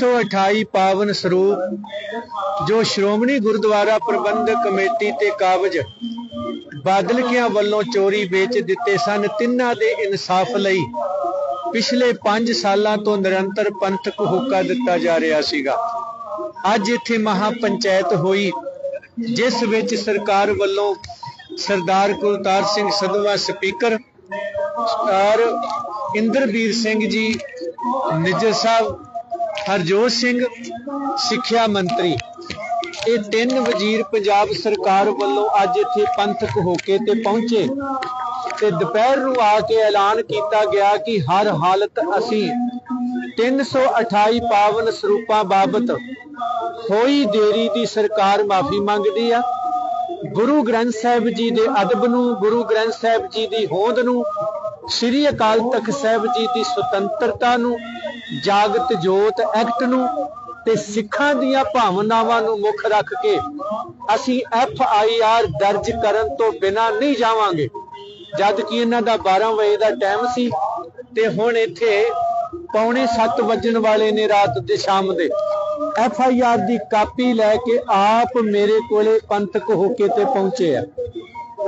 328 ਪਾਵਨ ਸਰੂਪ, ਜੋ ਸ਼੍ਰੋਮਣੀ ਗੁਰਦੁਆਰਾ ਪ੍ਰਬੰਧਕ ਕਮੇਟੀ ਤੇ ਕਾਬਜ ਬਾਦਲਕਿਆਂ ਵੱਲੋਂ ਚੋਰੀ ਵੇਚ ਦਿੱਤੇ ਸਨ, ਤਿੰਨਾਂ ਦੇ ਇਨਸਾਫ ਲਈ ਪਿਛਲੇ 5 ਸਾਲਾਂ ਤੋਂ ਨਿਰੰਤਰ ਪੰਥਕ ਹੁਕਾ ਦਿੱਤਾ ਜਾ ਰਿਹਾ ਸੀਗਾ। ਅੱਜ ਇੱਥੇ ਮਹਾ ਪੰਚਾਇਤ ਹੋਈ, ਜਿਸ ਵਿੱਚ ਸਰਕਾਰ ਵੱਲੋਂ ਸਰਦਾਰ ਕੁਲਤਾਰ ਸਿੰਘ ਸਧਵਾ ਸਪੀਕਰ ਸਰਦਾਰ ਇੰਦਰਬੀਰ ਸਿੰਘ ਜੀ, ਨਿੱਜਰ ਸਾਹਿਬ ਹਰਜੋਤ ਸਿੰਘ, ਸਿੱਖਿਆ ਮੰਤਰੀ। ਇਹ ਤਿੰਨ ਵਜ਼ੀਰ ਪੰਜਾਬ ਸਰਕਾਰ ਵੱਲੋਂ ਅੱਜ ਇੱਥੇ ਪੰਥਕ ਹੋ ਕੇ ਤੇ ਪਹੁੰਚੇ। ਤੇ ਦੁਪਹਿਰ ਨੂੰ ਆ ਕੇ ਐਲਾਨ ਕੀਤਾ ਗਿਆ ਕਿ ਹਰ ਹਾਲਤ ਅਸੀਂ 328 ਪਾਵਨ ਸਰੂਪਾਂ ਬਾਬਤ ਹੋਈ ਦੇਰੀ ਦੀ ਸਰਕਾਰ ਮਾਫੀ ਮੰਗਦੀ ਆ। ਗੁਰੂ ਗ੍ਰੰਥ ਸਾਹਿਬ ਜੀ ਦੇ ਅਦਬ ਨੂੰ, ਗੁਰੂ ਗ੍ਰੰਥ ਸਾਹਿਬ ਜੀ ਦੀ ਹੋਂਦ ਨੂੰ, ਸ੍ਰੀ ਅਕਾਲ ਤਖਤ ਸਾਹਿਬ ਜੀ ਦੀ ਸੁਤੰਤਰਤਾ ਨੂੰ ਜਾਗਤ ਜੋਤ ਐਕਟ ਨੂੰ ਤੇ ਸਿੱਖਾਂ ਦੀਆਂ ਭਾਵਨਾਵਾਂ ਨੂੰ ਮੁੱਖ ਰੱਖ ਕੇ ਅਸੀਂ ਐਫ ਆਈ ਆਰ ਦਰਜ ਕਰਨ ਤੋਂ ਬਿਨਾ ਨਹੀਂ ਜਾਵਾਂਗੇ। ਜਦ ਕਿ ਇਹਨਾਂ ਦਾ 12 ਵਜੇ ਦਾ ਟਾਈਮ ਸੀ ਤੇ ਹੁਣ ਇੱਥੇ ਪੌਣੇ 7 ਵੱਜਣ ਵਾਲੇ ਨੇ ਰਾਤ ਦੇ ਸ਼ਾਮ ਦੇ। ਐਫ ਆਈ ਆਰ ਦੀ ਕਾਪੀ ਲੈ ਕੇ ਆਪ ਮੇਰੇ ਕੋਲੇ ਪੰਥਕ ਹੋ ਕੇ ਤੇ ਪਹੁੰਚੇ ਆ।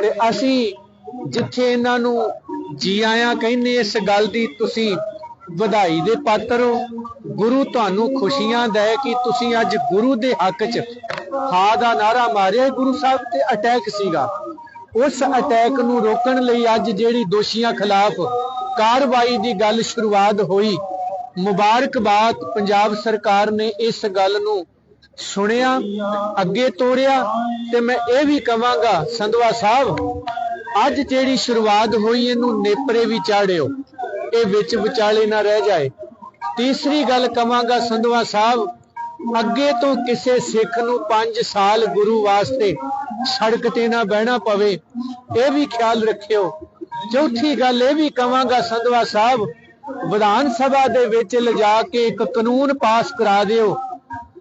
ਤੇ ਅਸੀਂ ਜਿੱਥੇ ਇਹਨਾਂ ਨੂੰ ਜੀ ਆਇਆਂ ਕਹਿੰਦੇ ਇਸ ਗੱਲ ਦੀ ਤੁਸੀਂ ਵਧਾਈ ਦੇ ਪਾਤਰ ਹੋ। ਗੁਰੂ ਤੁਹਾਨੂੰ ਖੁਸ਼ੀਆਂ ਦੇ ਕਿ ਤੁਸੀਂ ਅੱਜ ਗੁਰੂ ਦੇ ਹੱਕ 'ਚ ਹਾ ਦਾ ਨਾਰਾ ਮਾਰਿਆ। ਗੁਰੂ ਸਾਹਿਬ ਤੇ ਅਟੈਕ ਸੀਗਾ। ਉਸ ਅਟੈਕ ਨੂੰ ਰੋਕਣ ਲਈ ਅੱਜ ਜਿਹੜੀ ਦੋਸ਼ੀਆਂ ਖਿਲਾਫ ਕਾਰਵਾਈ ਦੀ ਗੱਲ ਸ਼ੁਰੂਆਤ ਹੋਈ, ਮੁਬਾਰਕਬਾਦ ਪੰਜਾਬ ਸਰਕਾਰ ਨੇ ਇਸ ਗੱਲ ਨੂੰ ਸੁਣਿਆ, ਅੱਗੇ ਤੋਰਿਆ ਤੇ ਮੈਂ ਇਹ ਵੀ ਕਵਾਂਗਾ ਸੰਧਵਾ ਸਾਹਿਬ, ਅੱਜ ਜਿਹੜੀ ਸ਼ੁਰੂਆਤ ਹੋਈ ਇਹਨੂੰ ਨੇਪਰੇ ਵੀ ਚਾੜਿਓ। ਇਹ ਵਿੱਚ ਵਿਚਾਲੇ ਨਾ ਰਹਿ ਜਾਏ। ਤੀਸਰੀ ਗੱਲ ਕਵਾਂਗਾ ਸੰਧਵਾ ਸਾਹਿਬ, ਅੱਗੇ ਤੋਂ ਕਿਸੇ ਸਿੱਖ ਨੂੰ 5 ਸਾਲ ਗੁਰੂ ਵਾਸਤੇ ਸੜਕ ਤੇ ਨਾ ਬਹਿਣਾ ਪਵੇ, ਇਹ ਵੀ ਖਿਆਲ ਰੱਖਿਓ। ਚੌਥੀ ਗੱਲ ਇਹ ਵੀ ਕਵਾਂਗਾ ਸੰਧਵਾ ਸਾਹਿਬ, ਵਿਧਾਨ ਸਭਾ ਦੇ ਵਿੱਚ ਲਿਜਾ ਕੇ ਇੱਕ ਕਾਨੂੰਨ ਪਾਸ ਕਰਾ ਦਿਓ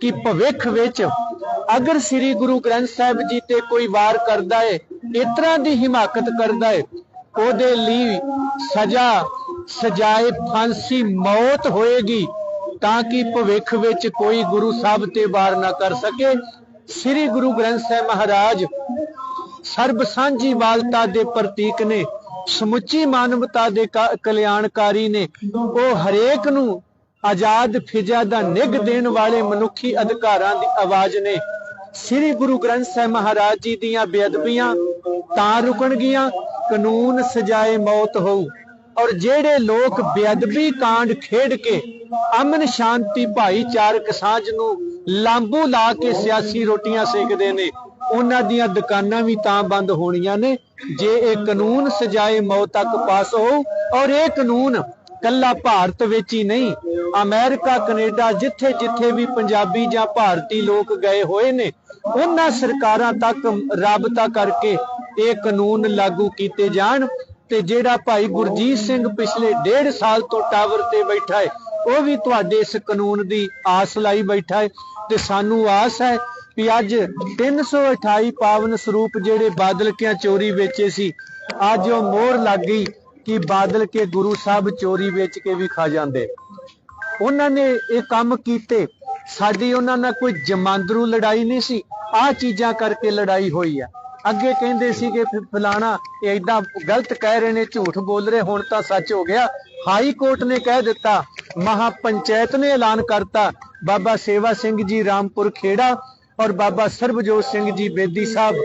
ਕਿ ਭਵਿੱਖ ਵਿੱਚ ਅਗਰ ਸ੍ਰੀ ਗੁਰੂ ਗ੍ਰੰਥ ਸਾਹਿਬ ਜੀ ਤੇ ਕੋਈ ਵਾਰ ਕਰਦਾ ਹੈ ਇਸ ਤਰ੍ਹਾਂ ਦੀ ਹਿਮਾਕਤ ਕਰਦਾ ਹੈ ਉਹਦੇ ਲਈ ਸਜ਼ਾ ਸਜਾਏ ਫਾਂਸੀ ਮੌਤ ਹੋਏਗੀ ਤਾਂ ਕਿ ਭਵਿੱਖ ਵਿੱਚ ਕੋਈ ਗੁਰੂ ਸਾਹਿਬ ਤੇ ਵਾਰ ਨਾ ਕਰ ਸਕੇ। ਸ੍ਰੀ ਗੁਰੂ ਗ੍ਰੰਥ ਸਾਹਿਬ ਮਹਾਰਾਜ ਸਰਬ ਸਾਂਝੀ ਵਾਲਤਾ ਦੇ ਪ੍ਰਤੀਕ ਨੇ, ਸਮੁੱਚੀ ਮਾਨਵਤਾ ਦੇ ਕਲਿਆਣਕਾਰੀ ਨੇ, ਉਹ ਹਰੇਕ ਨੂੰ ਆਜ਼ਾਦ ਫਿਜ਼ਾ ਦਾ ਨਿਗ ਦੇਣ ਵਾਲੇ ਮਨੁੱਖੀ ਅਧਿਕਾਰਾਂ ਦੀ ਆਵਾਜ਼ ਨੇ। ਸ੍ਰੀ ਗੁਰੂ ਗ੍ਰੰਥ ਸਾਹਿਬ ਮਹਾਰਾਜ ਜੀ ਦੀਆਂ ਬੇਅਦਬੀਆਂ ਤਾਂ ਰੁਕਣਗੀਆਂ, ਕਾਨੂੰਨ ਸਜਾਏ ਮੌਤ ਹੋਊ। ਔਰ ਜਿਹੜੇ ਲੋਕ ਬੇਅਦਬੀ ਕਾਂਡ ਖੇਡ ਕੇ ਅਮਨ ਸ਼ਾਂਤੀ ਭਾਈਚਾਰਕ ਸਾਂਝ ਨੂੰ ਲਾਂਬੂ ਲਾ ਕੇ ਸਿਆਸੀ ਰੋਟੀਆਂ ਸੇਕਦੇ ਨੇ, ਉਹਨਾਂ ਦੀਆਂ ਦੁਕਾਨਾਂ ਵੀ ਤਾਂ ਬੰਦ ਹੋਣੀਆਂ ਨੇ, ਜੇ ਇਹ ਕਾਨੂੰਨ ਸਜਾਏ ਮੌਤ ਤੱਕ ਪਾਸ ਹੋ ਔਰ ਇਹ ਕਾਨੂੰਨ ਕੱਲਾ ਭਾਰਤ ਵਿੱਚ ਹੀ ਨਹੀਂ, ਅਮਰੀਕਾ, ਕੈਨੇਡਾ ਜਿੱਥੇ ਜਿੱਥੇ ਵੀ ਪੰਜਾਬੀ ਜਾਂ ਭਾਰਤੀ ਲੋਕ ਗਏ ਹੋਏ ਨੇ, ਉਹਨਾਂ ਸਰਕਾਰਾਂ ਤੱਕ ਰਾਬਤਾ ਕਰਕੇ ਇਹ ਕਾਨੂੰਨ ਲਾਗੂ ਕੀਤੇ ਜਾਣ ਤੇ ਜਿਹੜਾ ਭਾਈ ਗੁਰਜੀਤ ਸਿੰਘ ਪਿਛਲੇ ਡੇਢ ਸਾਲ ਤੋਂ ਟਾਵਰ ਤੇ ਬੈਠਾ ਹੈ, ਉਹ ਵੀ ਤੁਹਾਡੇ ਇਸ ਕਾਨੂੰਨ ਦੀ ਆਸ ਲਾਈ ਬੈਠਾ ਹੈ ਤੇ ਸਾਨੂੰ ਆਸ ਹੈ ਵੀ ਅੱਜ 328 ਪਾਵਨ ਸਰੂਪ ਜਿਹੜੇ ਬਾਦਲ ਕਿਆਂ ਚੋਰੀ ਵੇਚੇ ਸੀ, ਅੱਜ ਉਹ ਮੋਹਰ ਲੱਗ ਗਈ ਕਿ ਬਾਦਲ ਕੇ ਗੁਰੂ ਸਾਹਿਬ ਚੋਰੀ ਵੇਚ ਕੇ ਵੀ ਖਾ ਜਾਂਦੇ। ਉਹਨਾਂ ਨੇ ਇਹ ਕੰਮ ਕੀਤੇ, ਸਾਡੀ ਉਹਨਾਂ ਨਾਲ ਕੋਈ ਜਮਾਂਦਰੂ ਲੜਾਈ ਨਹੀਂ ਸੀ, ਆਹ ਚੀਜ਼ਾਂ ਕਰਕੇ ਲੜਾਈ ਹੋਈ ਆ। ਅੱਗੇ ਕਹਿੰਦੇ ਸੀ ਕਿ ਫਲਾਣਾ ਇਹ ਗਲਤ ਕਹਿ ਰਹੇ ਨੇ, ਝੂਠ ਬੋਲ ਰਹੇ, ਹੁਣ ਤਾਂ ਸੱਚ ਹੋ ਗਿਆ। ਹਾਈ ਕੋਰਟ ਨੇ ਕਹਿ ਦਿੱਤਾ ਮਹਾ ਪੰਚਾਇਤ ਨੇ ਐਲਾਨ ਕਰਤਾ, ਬਾਬਾ ਸੇਵਾ ਸਿੰਘ ਜੀ ਰਾਮਪੁਰ ਖੇੜਾ ਔਰ ਬਾਬਾ ਸਰਬਜੋਤ ਸਿੰਘ ਜੀ ਬੇਦੀ ਸਾਹਿਬ।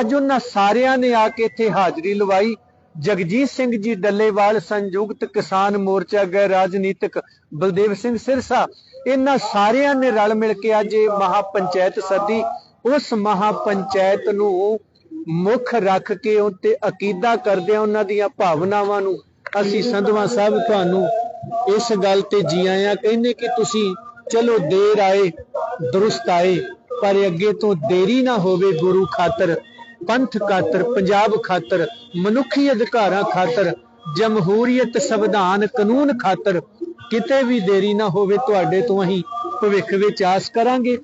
ਅੱਜ ਉਹਨਾਂ ਸਾਰਿਆਂ ਨੇ ਆ ਕੇ ਇੱਥੇ ਹਾਜ਼ਰੀ ਲਵਾਈ। ਜਗਜੀਤ ਸਿੰਘ ਜੀ ਡੱਲੇਵਾਲ, ਸੰਯੁਕਤ ਕਿਸਾਨ ਮੋਰਚਾ ਗੈਰ ਰਾਜਨੀਤਿਕ, ਬਲਦੇਵ ਸਿੰਘ ਸਿਰਸਾ, ਇਹਨਾਂ ਸਾਰਿਆਂ ਨੇ ਰਲ ਮਿਲ ਕੇ ਅੱਜ ਇਹ ਮਹਾ ਪੰਚਾਇਤ ਸੱਦੀ। ਉਸ ਮਹਾ ਪੰਚਾਇਤ ਨੂੰ ਮੁੱਖ ਰੱਖ ਕੇ ਉੱਤੇ ਅਕੀਦਾ ਕਰਦੇ ਆ ਉਹਨਾਂ ਦੀਆਂ ਭਾਵਨਾਵਾਂ ਨੂੰ। ਅਸੀਂ ਸੰਧਵਾ ਸਾਹਿਬ ਤੁਹਾਨੂੰ ਇਸ ਗੱਲ ਤੇ ਜੀ ਆਇਆਂ ਕਹਿੰਦੇ ਕਿ ਤੁਸੀਂ ਚਲੋ ਦੇਰ ਆਏ, ਦਰੁਸਤ ਆਏ, ਪਰ ਅੱਗੇ ਤੋਂ ਦੇਰੀ ਨਾ ਹੋਵੇ ਗੁਰੂ ਖਾਤਰ, ਪੰਥ ਖਾਤਰ, ਪੰਜਾਬ ਖਾਤਰ, ਮਨੁੱਖੀ ਅਧਿਕਾਰਾਂ ਖਾਤਰ, ਜਮਹੂਰੀਅਤ ਸੰਵਿਧਾਨ ਕਾਨੂੰਨ ਖਾਤਰ ਕਿਤੇ ਵੀ ਦੇਰੀ ਨਾ ਹੋਵੇ, ਤੁਹਾਡੇ ਤੋਂ ਅਸੀਂ ਭਵਿੱਖ ਵਿੱਚ ਆਸ ਕਰਾਂਗੇ।